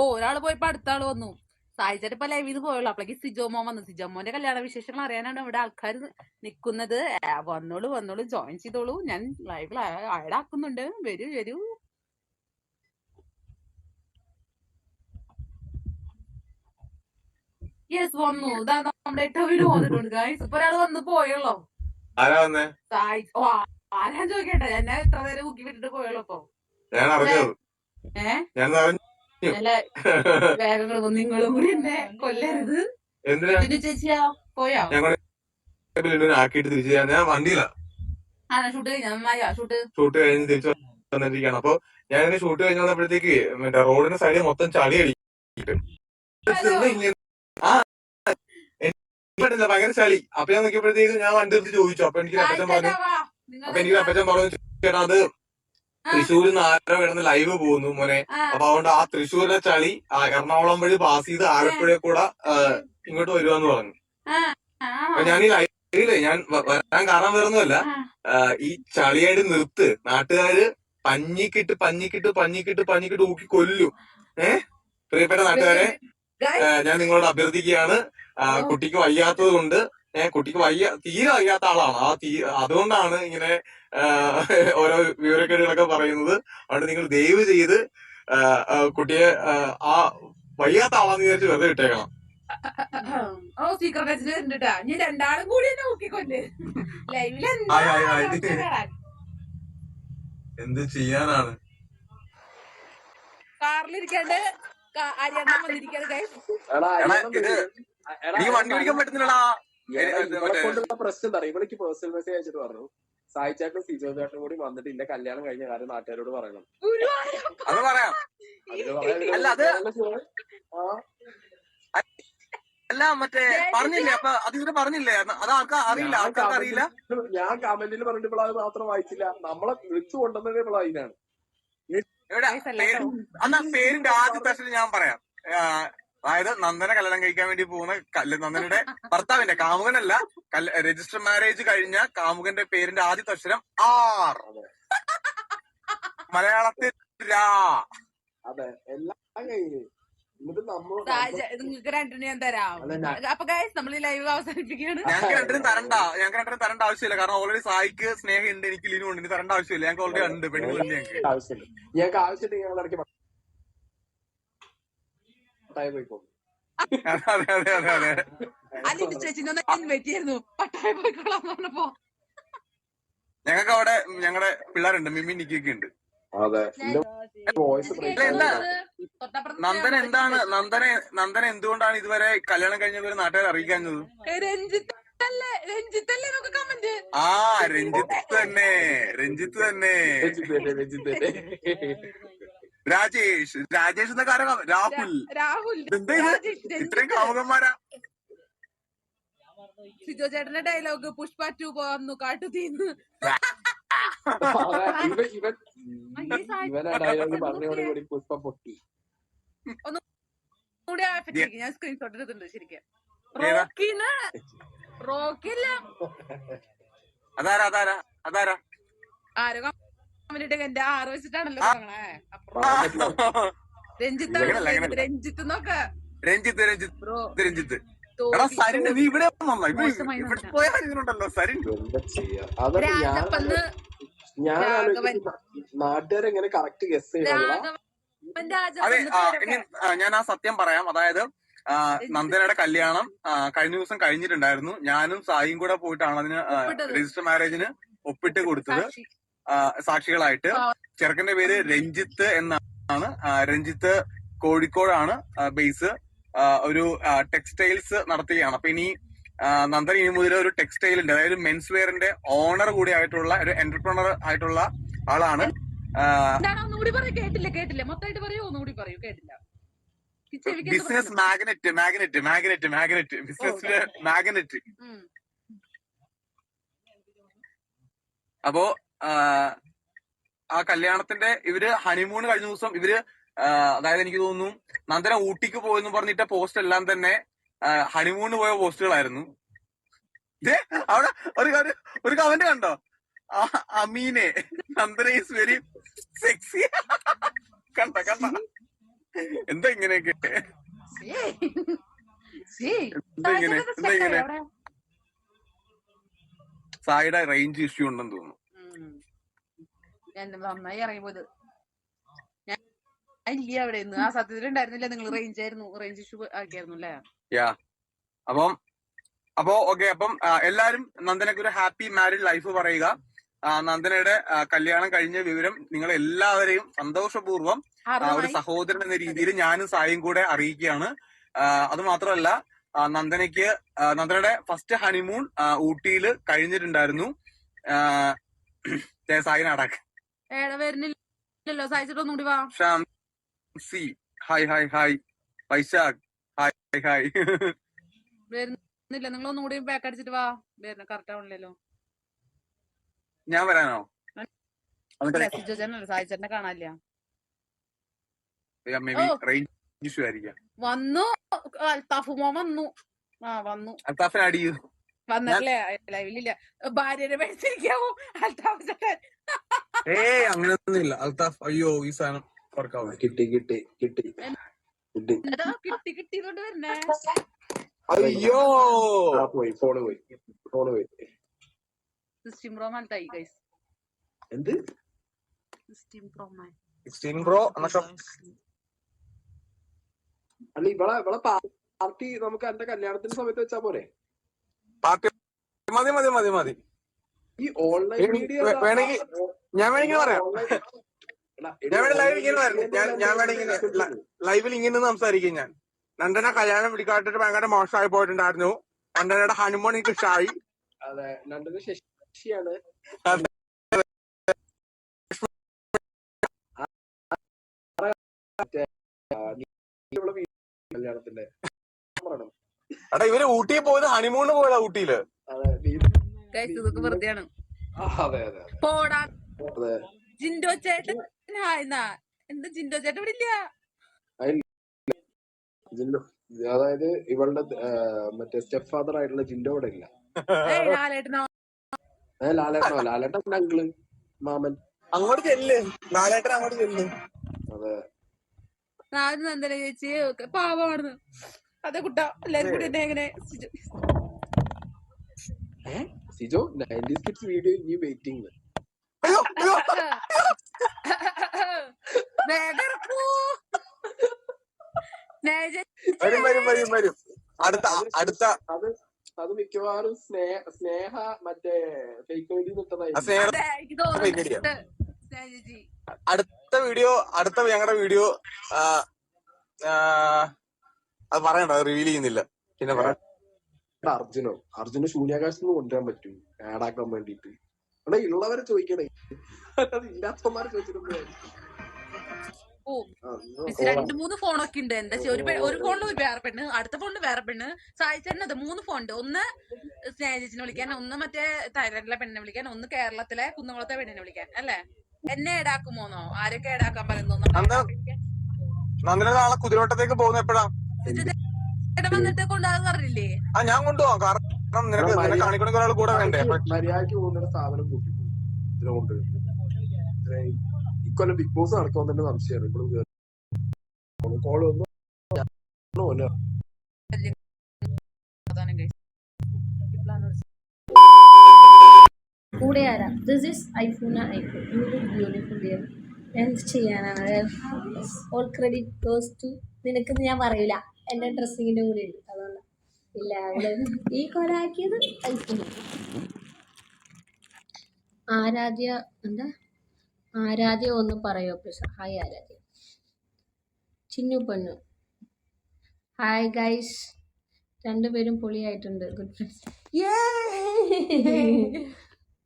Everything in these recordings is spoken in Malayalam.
ഓ ഒരാൾ പോയപ്പോ അടുത്ത ആൾ വന്നു. സായിച്ചിട്ട് ഇപ്പൊ ലൈവിൽ പോയുള്ളൂ. അപ്പളേക്ക് സിജോമോൻ വന്നു. സിജോമോന്റെ കല്യാണ വിശേഷങ്ങൾ അറിയാനാണ് ഇവിടെ ആൾക്കാർ നിക്കുന്നത്. വന്നോളൂ വന്നോളൂ ജോയിൻ ചെയ്തോളൂ. ഞാൻ ലൈവിൽ ആഡ് ആക്കുന്നുണ്ട്. വരൂ വരൂ. യെസ് വന്നു. ഇതാ നമ്മുടെ ടവിൽ വന്നിട്ടുണ്ട്. ഗൈസ് ഇപ്പൊ ഒരാൾ വന്ന് പോയുള്ളോ. ആരാ ചോദിക്കട്ടെ? എന്നെ ഇത്ര നേരം മുക്കി വിട്ടിട്ട് പോയുള്ളൂ ഇപ്പൊ. ഞാൻ അറിഞ്ഞു നിങ്ങളും കൂടി എന്നെ കൊല്ലരുത്. എന്തിനാ? ചേച്ചിയാ പോയോ? ആക്കിയിട്ട് തിരിച്ചു ഞാൻ വണ്ടിയിലാണ് ഷൂട്ട് കഴിഞ്ഞ തിരിച്ചു വന്നിരിക്കുകയാണ്. അപ്പൊ ഞാൻ ഇങ്ങനെ ഷൂട്ട് കഴിഞ്ഞ് വന്നപ്പോഴത്തേക്ക് മറ്റേ റോഡിന്റെ സൈഡിൽ മൊത്തം ചളി അടിക്കും. ഭയങ്കര ചളി. അപ്പൊ ഞാൻ നോക്കിയപ്പോഴത്തേക്ക് ഞാൻ വണ്ടി എടുത്ത് ചോദിച്ചു. അപ്പൊ എനിക്ക് അപ്പച്ചൻ പറഞ്ഞു. അപ്പൊ എനിക്ക് അപ്പച്ചൻ പറഞ്ഞു ചേട്ടാ അത് തൃശ്ശൂരിൽ നിന്ന് ആരോ കിടന്ന് ലൈവ് പോകുന്നു മോനെ. അപ്പൊ അതുകൊണ്ട് ആ തൃശ്ശൂരിലെ ചളി ആ എറണാകുളം വഴി പാസ് ചെയ്ത് ആലപ്പുഴ കൂടെ ഇങ്ങോട്ട് വരുവാന്ന് പറഞ്ഞു. അപ്പൊ ഞാൻ ഈ ലൈവിൽ ഞാൻ വരാൻ കാരണം വരുന്നല്ല ഈ ചളിയായിട്ട് നിർത്ത് നാട്ടുകാര് പഞ്ഞിക്കിട്ട് പഞ്ഞിക്കിട്ട് പഞ്ഞിക്കിട്ട് പഞ്ഞിക്കിട്ട് ഊക്കി കൊല്ലു. ഏഹ് പ്രിയപ്പെട്ട നാട്ടുകാരെ ഞാൻ നിങ്ങളോട് അഭ്യർത്ഥിക്കുകയാണ്. കുട്ടിക്ക് വയ്യാത്തത് കൊണ്ട് ഏഹ് കുട്ടിക്ക് വയ്യ തീരെ വയ്യാത്ത ആളാണ്. ആ തീ അതുകൊണ്ടാണ് ഇങ്ങനെ ഓരോ വിവരക്കേടുകളൊക്കെ പറയുന്നത്. അതുകൊണ്ട് നിങ്ങൾ ദയവ് ചെയ്ത് കുട്ടിയെ ആ, വയ്യാത്ത ആളാന്ന് വിചാരിച്ച് വെറുതെ ഇട്ടേക്കണം ഓ ഇനി രണ്ടാളും കൂടി നോക്കിക്കൊല്ല് ലൈവിൽ. എന്ത് ചെയ്യാനാണ്? കാറിലിരിക്കാണ്ട്. അരിയണ്ണ വന്നിരിക്കാണ്. എനിക്ക് വണ്ടി ഓടിക്കാൻ പറ്റുന്നില്ലടാ. കൊണ്ടുള്ള പ്രശ്നം എന്താ ഇവളിക്ക് പേഴ്സണൽ മെസ്സേജ് അയച്ചിട്ട് പറഞ്ഞു. സായി സിജോ ചേട്ടനും കൂടി വന്നിട്ട് ഇല്ല കല്യാണം കഴിഞ്ഞ കാര്യം നാട്ടുകാരോട് പറയണം. അത് പറയാം. അല്ല, അത് ആ, അല്ല മറ്റേ പറഞ്ഞില്ലേ? അപ്പൊ അത് ഇതിന് പറഞ്ഞില്ലേ? അത് ആൾക്കാർ അറിയില്ല ആൾക്കാർ ആൾക്കാർക്ക് അറിയില്ല. ഞാൻ കമന്റിൽ പറഞ്ഞിട്ട് ഇപ്പോൾ അത് മാത്രം വായിച്ചില്ല. നമ്മളെ വിളിച്ചു കൊണ്ടുവന്നത് ഇപ്പോൾ അതിനാണ് പേരിന്റെ ആദ്യത്തെ ഞാൻ പറയാം. അതായത് നന്ദന കല്യാണം കഴിക്കാൻ വേണ്ടി പോകുന്ന കല്ല നന്ദനയുടെ ഭർത്താവിന്റെ കാമുകനല്ല രജിസ്റ്റർ മാരേജ് കഴിഞ്ഞ കാമുകന്റെ പേരിന്റെ ആദ്യത്തെ അക്ഷരം ആർ. മലയാളത്തിൽ രാ. അതെ എല്ലാം കഴിഞ്ഞ്. എന്നിട്ട് നമ്മൾ നിങ്ങൾക്ക് രണ്ടിനും ഞാൻ തരാം. അല്ല, ഞാൻ- അപ്പൊ ഗൈസ് നമ്മൾ ഈ ലൈവ് അവസാനിപ്പിക്കുകയാണ്. ഞങ്ങൾക്ക് രണ്ടിനും തരണ്ട. ഞങ്ങൾക്ക് രണ്ടിനും തരണ്ട ആവശ്യമില്ല. കാരണം ഓൾറെഡി സായിക്ക് സ്നേഹം ഉണ്ട് എനിക്ക് ലിനു ഉണ്ട്. ഇനി തരണ്ട ആവശ്യമില്ല. ഞങ്ങൾക്ക് ഓൾറെഡി ഉണ്ട്. പെണ്ണുങ്ങളുണ്ട് ഞങ്ങൾക്ക്. ആവശ്യമില്ല. ഞങ്ങൾക്ക് ആവശ്യമില്ല ഞങ്ങൾ പട്ടായ പോയിക്കോ അതെ അതെ അതെ. അതെ അല്ലെങ്കിൽ ചേച്ചിനെ ഒന്ന് ഇൻവൈറ്റ് ചെയ്യായിരുന്നു പട്ടായ പോയിക്കോളാന്ന് പറഞ്ഞപ്പോ. ഞങ്ങൾക്ക് അവിടെ ഞങ്ങളുടെ പിള്ളേരുണ്ട് മിമ്മി നിക്കൊക്കെ ഉണ്ട്. അതെ. വോയിസ് നന്ദൻ എന്താണ്? നന്ദന നന്ദന എന്തുകൊണ്ടാണ് ഇതുവരെ കല്യാണം കഴിഞ്ഞവരെ നാട്ടുകാർ അറിയിക്കാഞ്ഞത്? ആ രഞ്ജിത്ത് തന്നെ കമന്റ് ആ രഞ്ജിത്ത് തന്നെ രഞ്ജിത്ത് തന്നെ. രാജേഷ് രാജേഷ് എന്ന കാര്യം രാഹുൽ. രാഹുൽ. ഇത്? ഇത്രയും കാമുകന്മാരാ. സിജോ ചേട്ടന്റെ ഡയലോഗ് പുഷ്പ ടു പോന്നു കാട്ടു തീന്ന്. ഇവൻ ഇവൻ ഡയലോഗ് പറഞ്ഞോട് കൂടി പുഷ്പ പൊട്ടി. കൂടെ ഞാൻ സ്ക്രീൻഷോട്ട് എടുത്തിട്ടുണ്ട് ശരിക്കും. ഏതാ? റോക്കിന് റോക്കില്ല. അതാരാ അതാരാ അതാരാ? ആരോ എന്റെ ആറ് വെച്ചിട്ടാണല്ലോ. തുടങ്ങണേ അങ്ങനല്ല. രഞ്ജിത്ത് നോക്ക. രഞ്ജിത്ത് രഞ്ജിത്ത് രഞ്ജിത്ത്. സരിൻ നീ ഇവിടെ വന്നോ. ഇവിടെ. പോയാൽ ഇതിനുണ്ടല്ലോ സരിൻ. ഞാൻ രാഘവൻ. നാട്ടുകാരെങ്ങനെ കറക്റ്റ് ഗസ് ചെയ്യണം അതെ ഞാൻ ആ സത്യം പറയാം. അതായത് നന്ദനയുടെ കല്യാണം കഴിഞ്ഞ ദിവസം കഴിഞ്ഞിട്ടുണ്ടായിരുന്നു. ഞാനും സായിയും കൂടെ പോയിട്ടാണ് അതിന് രജിസ്റ്റർ മാരേജിന് ഒപ്പിട്ട് കൊടുത്തത്. സാക്ഷികളായിട്ട്. ചെറുക്കന്റെ പേര് രഞ്ജിത്ത് എന്നാണ്. രഞ്ജിത്ത് കോഴിക്കോടാണ്. ബേസ് ഒരു ടെക്സ്റ്റൈൽസ് നടത്തുകയാണ്. അപ്പൊ ഇനി നന്ദൻ ഇനി മുതൽ ഒരു ടെക്സ്റ്റൈലിന്റെ അതായത് മെൻസ് വെയറിന്റെ ഓണർ കൂടി ആയിട്ടുള്ള ഒരു എന്റർപ്രണർ ആയിട്ടുള്ള ആളാണ്. കേട്ടില്ല കേട്ടില്ല. മൊത്തമായിട്ട് പറയൂ. ഒന്നുകൂടി പറയൂ. കേട്ടില്ല. Business? Magnet magnet magnet magnet business magnet അപ്പോ ആ, കല്യാണത്തിന്റെ ഇവർ ഹണിമൂൺ കഴിഞ്ഞ ദിവസം ഇവർ അതായത് എനിക്ക് തോന്നുന്നു നന്ദന ഊട്ടിക്ക് പോയെന്ന് പറഞ്ഞിട്ട് പോസ്റ്റ് എല്ലാം തന്നെ ഹണിമൂണ് പോയ പോസ്റ്റുകളായിരുന്നു. അവിടെ ഒരു ഒരു കമന്റ് കണ്ടോ? ആ, അമീനെ നന്ദന ഈസ് വെരി സെക്സി കണ്ട കണ്ട? എന്താ ഇങ്ങനെയൊക്കെ? എന്താ ഇങ്ങനെ എന്താ ഇങ്ങനെ? സായിയുടെ റേഞ്ച് ഇഷ്യൂ ഉണ്ടെന്ന് തോന്നുന്നു. എന്റെ നന്നായി ഇറങ്ങി പോയത് ഞാൻ ഇല്ല അവിടെ നിന്ന് ആ സത്യത്തിൽ ഉണ്ടായിരുന്നില്ല. നിങ്ങൾ റേഞ്ച് ആയിരുന്നു. റേഞ്ച് ഇഷ്യൂ ആക്കിയായിരുന്നു അല്ലേ? അപ്പം അപ്പോ ഓക്കെ അപ്പം എല്ലാരും നന്ദനക്ക് ഒരു ഹാപ്പി മാരിഡ് ലൈഫ് പറയുക. നന്ദനയുടെ കല്യാണം കഴിഞ്ഞ വിവരം നിങ്ങൾ എല്ലാവരെയും സന്തോഷപൂർവം ഒരു സഹോദരൻ എന്ന രീതിയിൽ ഞാനും സായും കൂടെ അറിയിക്കുകയാണ്. അത് മാത്രമല്ല നന്ദനയ്ക്ക് നന്ദനയുടെ ഫസ്റ്റ് ഹണിമൂൺ ഊട്ടിയിൽ കഴിഞ്ഞിട്ടുണ്ടായിരുന്നു. ആ, ഏടെ വരുന്നില്ലല്ലോ. സായിച്ചിട്ട് വാ. Shamsi hi hi hi Vaishakh hi hi വരുന്നില്ല. നിങ്ങൾ ഒന്നുകൂടി ബാക്ക് അടിച്ചിട്ട് വാ. വരുന്ന കറക്റ്റ് ആവണില്ലല്ലോ. ഞാൻ വരാനോ? സായിച്ചേട്ടനെ കാണാനില്ല. വന്നു അൽത്താഫ് മോൻ വന്നു. ആ വന്നു. അൽത്താഫിന് ചെയ്തു ലൈവിലില്ല ഭാര്യനെ മേടിച്ചിരിക്കാവോ അൽത്താഫ് ചേട്ടൻ. ഏയ് അങ്ങനെയൊന്നും ഇല്ല അൽത്താഫ് അയ്യോ ഈ സാധനം വർക്കാവും? കിട്ടി കിട്ടി കിട്ടി. കിട്ടി. കിട്ടി വരുന്നേ അയ്യോ! ആ പോയി ഫോണ് പോയി ഫോണ് പോയി. സിസ്റ്റീം പ്രോ ഗൈസ് എന്ത്? സിസ്റ്റീം പ്രോ സിക്സ്റ്റീൻ പ്രോ എന്നൊക്കെ അല്ല ഇവളെ ഇവളെ പാർട്ടി നമുക്ക് എന്റെ കല്യാണത്തിന്റെ സമയത്ത് വെച്ചാ പോരെ? പാർട്ടി മതി മതി മതി മതി. ഈ ഓൺലൈൻ മീഡിയ വേണമെങ്കിൽ ഞാൻ വേണമെങ്കിൽ പറയാം. ഞാൻ വേണേ ലൈവ് ഇങ്ങനെ വരണം. ഞാൻ- ഞാൻ വേണമെങ്കിൽ ലൈവിൽ ഇങ്ങനെ സംസാരിക്കും ഞാൻ. നന്ദന കല്യാണം പിടിക്കാട്ടിട്ട് ഭയങ്കര മോശമായി പോയിട്ടുണ്ടായിരുന്നു. നന്ദനയുടെ ഹനുമോൺ എനിക്ക് ഇഷ്ടമായി അതെ രണ്ടിന് ശശിയാണ്. കല്യാണത്തിന്റെ. എടാ ഇവർ ഊട്ടിയിൽ പോയത് ഹണിമൂണിന് പോയതാ ഊട്ടിയിൽ. അതെ നീ- ഇതൊക്കെ വെറുതെയാണ്. അതെ അതെ അതെ. പോടാ. ജിൻഡോ ചേട്ടൻ ഹായ് എന്നാ? എന്താ ജിൻഡോ ചേട്ടൻ ഇവിടെ ഇല്ല? ജിൻഡോ അതായത് ഇവളുടെ മറ്റേ സ്റ്റെപ്പ് ഫാദർ ആയിട്ടുള്ള ജിൻഡോ ഇവിടെ ഇല്ല. ലാലേട്ടനോ? ലാലേട്ടൻ അങ്കിൾ മാമൻ. അങ്ങോട്ട് ചെല്ല്. ലാലേട്ടൻ അങ്ങോട്ട് ചെല്ല്. അതെ. ചേച്ചി പാവമാണെന്ന് അതെ കുട്ടാ എല്ലാരും കൂടി എന്നെ എങ്ങനെ സിജു- നയന്റീസ് കിഡ്സ് വീഡിയോ ഇനി വെയിറ്റിംഗ് വരും വരും വരും വരും. അടുത്ത അടുത്ത. അത് അത് മിക്കവാറും സ്നേഹ സ്നേഹ മറ്റേ ഫേക്ക് ഐഡി. തോന്നുന്നുണ്ട് അടുത്ത വീഡിയോ അടുത്ത ഞങ്ങളുടെ വീഡിയോ അത് പറയണ്ട റിവീൽ ചെയ്യുന്നില്ല. പിന്നെ പറയാം അർജുനോ അർജുന ശൂന്യാകാശത്ത് നിന്ന് കൊണ്ടുവരാൻ പറ്റും ആഡാക്കാൻ വേണ്ടിട്ട് അവിടെ ഉള്ളവരെ ചോദിക്കണേ. അത് ഇല്ലാത്തവന്മാരെ ചോദിച്ചിട്ടുണ്ട്? രണ്ട് മൂന്ന് ഫോണൊക്കെ ഉണ്ട്. എന്താ ഒരു ഒരു ഫോണിൽ ഒരു വേറെ പെണ്ണ് അടുത്ത ഫോണിൽ വേറെ പെണ്ണ്. സായിച്ചേട്ടൻ അത് മൂന്ന് ഫോണുണ്ട് ഒന്ന് സ്നേഹിച്ചിനെ വിളിക്കാൻ ഒന്ന് മറ്റേ തൈലൻഡിലെ പെണ്ണിനെ വിളിക്കാൻ ഒന്ന് കേരളത്തിലെ കുന്നംകുളത്തെ പെണ്ണിനെ വിളിക്കാൻ അല്ലേ? എന്നെ ഏടാക്കുമോന്നോ ആരൊക്കെ ഏടാക്കാൻ പറയുന്നോ? നന്ദന നാളെ കുതിരോട്ടത്തേക്ക് പോകുന്ന എപ്പോഴാ? വന്നിട്ട് കൊണ്ടുപോകാൻ പറഞ്ഞില്ലേ? ആ ഞാൻ കൊണ്ടുപോകാം. കാരണം നിനക്ക് നിന്നെ കാണിക്കണമെങ്കിൽ ഒരാൾ കൂടെ വേണ്ടേ? മര്യാദയ്ക്ക് പോകുന്ന സ്ഥാപനം കൂട്ടി ഇക്കൊല്ലം ബിഗ് ബോസ് നടക്കുമെന്ന് തന്നെ സംശയമാണ്. ഇപ്പോഴും കോൾ വന്നു. കൂടെ ആരാ? This is iPhone iPhone you look beautiful dear എന്ത് ചെയ്യാനാണ്? ഓൾ ക്രെഡിറ്റ് ഗോസ് ടു നിനക്ക് ഞാൻ പറയില്ല എന്റെ ഡ്രസ്സിങ്ങിന്റെ കൂടെ ഉണ്ട് അതുകൊണ്ട് ഇല്ല അവൾ ഈ കൊലാക്കിയത് ഐസ്ക്രീം ആരാധ്യ എന്താ? ആരാധ്യ ഒന്ന് പറയോ പ്ലീസ് ഹായ് ആരാധ്യ. ചിന്നു പൊന്നു. ഹായ് ഗൈസ് രണ്ടുപേരും പൊളിയായിട്ടുണ്ട് ഗുഡ് ഫ്രണ്ട്സ്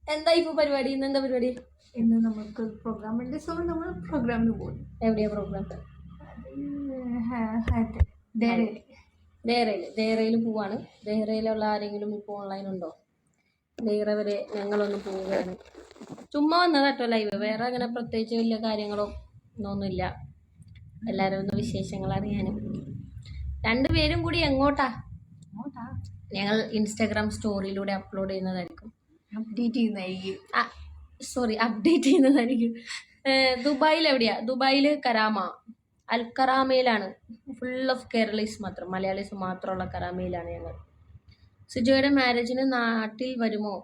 എന്താ ഇപ്പൊ പരിപാടി? ഇന്ന് എന്താ പരിപാടി? ഇന്ന് നമുക്ക് പ്രോഗ്രാം ഉണ്ട്. സോ നമ്മൾ പ്രോഗ്രാമിന് പോകും എവിടെയാ പ്രോഗ്രാം ദേറയിൽ ദേറയിൽ പോവാണ്. ദേറയിലുള്ള ആരെങ്കിലും ഇപ്പോൾ ഓൺലൈൻ ഉണ്ടോ? ദേറ വരെ ഞങ്ങളൊന്ന് പോവുകയാണ്. ചുമ്മാ വന്നത് കേട്ടോ ലൈവ് വേറെ അങ്ങനെ പ്രത്യേകിച്ച് വലിയ കാര്യങ്ങളോ ഒന്നുമില്ല. എല്ലാവരും ഒന്ന് വിശേഷങ്ങൾ അറിയാനും. രണ്ടുപേരും കൂടി എങ്ങോട്ടാ? ഞങ്ങൾ ഇൻസ്റ്റാഗ്രാം സ്റ്റോറിയിലൂടെ അപ്ലോഡ് ചെയ്യുന്നതായിരിക്കും. അപ്ഡേറ്റ് ചെയ്യുന്നതായിരിക്കും. സോറി അപ്ഡേറ്റ് ചെയ്യുന്നതായിരിക്കും. ദുബായിൽ എവിടെയാ? ദുബായിൽ കരാമ. അൽക്കറാമയിലാണ്. ഫുൾ ഓഫ് കേരളീസ് മാത്രം. മലയാളീസ് മാത്രമുള്ള കറാമയിലാണ് ഞങ്ങൾ. സുജയുടെ മാരേജിന് നാട്ടിൽ വരുമോ?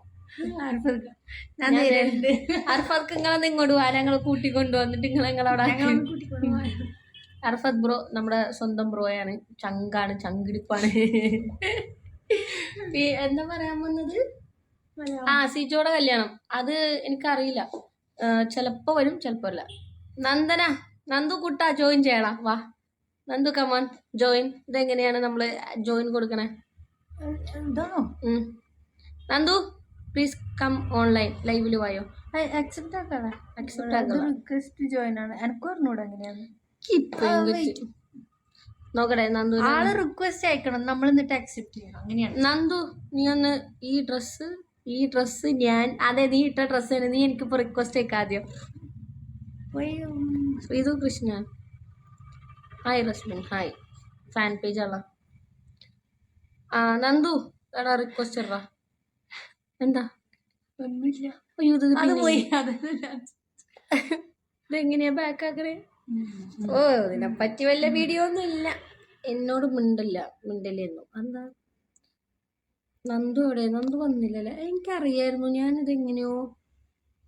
അർഫർക്ക് നിങ്ങളൊന്ന് ഇങ്ങോട്ട് വാ. ഞങ്ങൾ കൂട്ടിക്കൊണ്ടു വന്നിട്ട് നിങ്ങൾ നിങ്ങളവിടെ അർഫത് ബ്രോ നമ്മുടെ സ്വന്തം ബ്രോയാണ് ചങ്കാണ് ചങ്കിടിപ്പാണ്. എന്താ പറയാൻ വന്നത്? ആ സിജോടെ കല്യാണം. അത് എനിക്കറിയില്ല. ചിലപ്പോ വരും ചിലപ്പോ അല്ല. നന്ദന. നന്ദു കുട്ട ജോയിൻ ചെയ്യടാ. വാ. നന്ദു കമാൻ ജോയിൻ ഇതെങ്ങനെയാണ് നമ്മൾ ജോയിൻ കൊടുക്കണേ? നന്ദു പ്ലീസ് കം ഓൺലൈൻ ലൈവിൽ വായോ. അക്സെപ്റ്റ് ആക്കാതെ അക്സെപ്റ്റ് റിക്വസ്റ്റ് ജോയിൻ ആണ്. എനിക്ക് പറഞ്ഞൂടെ എങ്ങനെയാണ് നോക്കട്ടെ നന്ദു ആൾ റിക്വസ്റ്റ് അയക്കണം. നമ്മൾ എന്നിട്ട് അക്സെപ്റ്റ് ചെയ്യണം. അങ്ങനെയാണ്. നന്ദു നീ ഒന്ന് ഈ ഡ്രസ്സ് ഈ ഡ്രസ്സ് ഞാൻ അതെ നീ ഇട്ട ഡ്രസ്സ് നീ എനിക്കിപ്പോ റിക്വസ്റ്റ് അയക്കാം ആദ്യം. പോയി, ഉം, Sreethu Krishna. Hi Rasmin hi fan page ആളാ ആ നന്ദു. എടാ റിക്വസ്റ്റ് ഇടാ എന്താ? ഒന്നുമില്ല. അയ്യോ ഇത് പോയി. ഇതെങ്ങനെയാ ബാക്ക് ആക്കണേ? ഓ ഇതിനെ പറ്റി വല്ല വീഡിയോ ഒന്നും ഇല്ല. എന്നോട് മിണ്ടില്ല. മിണ്ടില്ലെന്നു എന്താ? നന്ദു എവിടെ? നന്ദു വന്നില്ലല്ലേ? എനിക്കറിയായിരുന്നു. ഞാനിത് എങ്ങനെയോ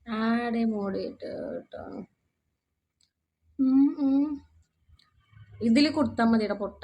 ആടെ മോടിയിട്ട് കേട്ടോ ഇതിൽ കൊടുത്താൽ മതിയുടെ പൊട്ട.